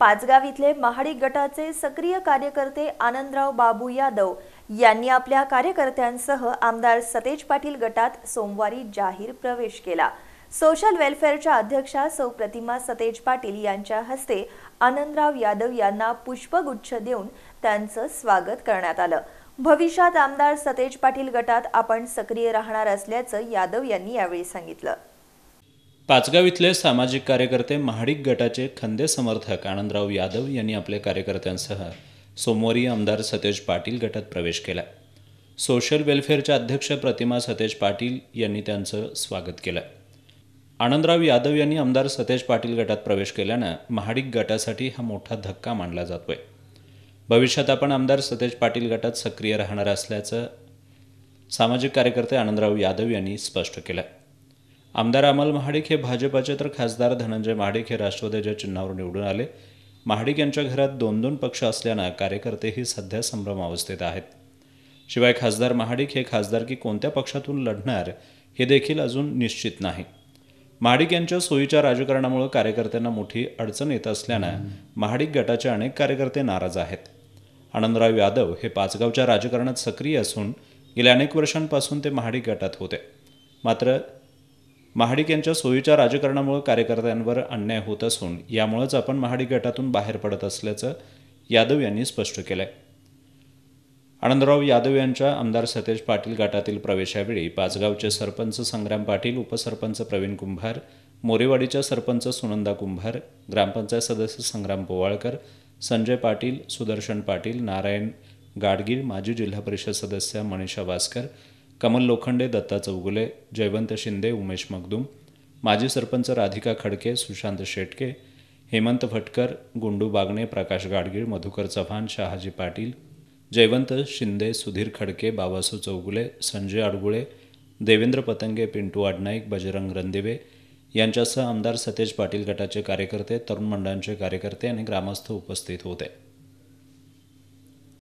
पाचगाव इथले महाडिक गटाचे सक्रिय कार्यकर्ते आनंदराव बाबू यादव यांनी आपल्या कार्यकर्त्यांसह आमदार सतेज पाटील गटात सोमवारी जाहीर प्रवेश केला. सोशल वेलफेअरच्या अध्यक्षा सौ प्रतिमा सतेज पाटील यांच्या हस्ते आनंदराव यादव यांना पुष्पगुच्छ देऊन त्यांचं स्वागत करण्यात आलं. भविष्यात आमदार सतेज पाटील गटात आपण सक्रिय राहणार असल्याचं यादव यांनी यावेळी सांगितलं. पाचगाव इथले सामाजिक कार्यकर्ते महाडिक गटाचे खंदे समर्थक आनंदराव यादव यांनी आपल्या कार्यकर्त्यांसह सोमवारी आमदार सतेज पाटील गटात प्रवेश केला. सोशल वेलफेअरच्या अध्यक्ष प्रतिमा सतेज पाटील यांनी त्यांचं स्वागत केलं. आनंदराव यादव यांनी आमदार सतेज पाटील गटात प्रवेश केल्यानं महाडिक गटासाठी हा मोठा धक्का मानला जातोय. भविष्यात आपण आमदार सतेज पाटील गटात सक्रिय राहणार असल्याचं सामाजिक कार्यकर्ते आनंदराव यादव यांनी स्पष्ट केलं. आमदार अमल महाडिक हे भाजपाचे तर खासदार धनंजय महाडिक हे राष्ट्रवादीच्या चिन्हावर निवडून आले. महाडिक यांच्या घरात दोन दोन पक्ष असल्यानं कार्यकर्तेही सध्या संभ्रम अवस्थेत आहेत. शिवाय खासदार महाडिक हे खासदारकी कोणत्या पक्षातून लढणार हे देखील अजून निश्चित नाही. महाडिक यांच्या सोयीच्या राजकारणामुळे कार्यकर्त्यांना मोठी अडचण येत असल्यानं महाडिक गटाचे अनेक कार्यकर्ते नाराज आहेत. आनंदराव यादव हे पाचगावच्या राजकारणात सक्रिय असून गेल्या अनेक वर्षांपासून ते महाडिक गटात होते. मात्र महाडिक यांच्या सोयीच्या राजकारणामुळे कार्यकर्त्यांवर अन्याय होत असून यामुळेच आपण महाडिक गटातून बाहेर पडत असल्याचं यादव यांनी स्पष्ट केलंय. आनंदराव यादव यांच्या आमदार सतेज पाटील गटातील प्रवेशावेळी पाचगावचे सरपंच संग्राम पाटील उपसरपंच प्रवीण कुंभार मोरेवाडीच्या सरपंच सुनंदा कुंभार ग्रामपंचायत सदस्य संग्राम पोवाळकर संजय पाटील सुदर्शन पाटील नारायण गाडगीळ माजी जिल्हा परिषद सदस्य मनीषा वासकर कमल लोखंडे दत्ता चौगुले जयवंत शिंदे उमेश मगदूम माजी सरपंच राधिका खडके सुशांत शेटके हेमंत फटकर गुंडू बागणे प्रकाश गाडगीळ मधुकर चव्हाण शहाजी पाटील जयवंत शिंदे सुधीर खडके बाबासू चौगुले संजय अडगुळे देवेंद्र पतंगे पिंटू आडनाईक बजरंग रणदिवे यांच्यासह आमदार सतेज पाटील गटाचे कार्यकर्ते तरुण मंडळांचे कार्यकर्ते आणि ग्रामस्थ उपस्थित होते.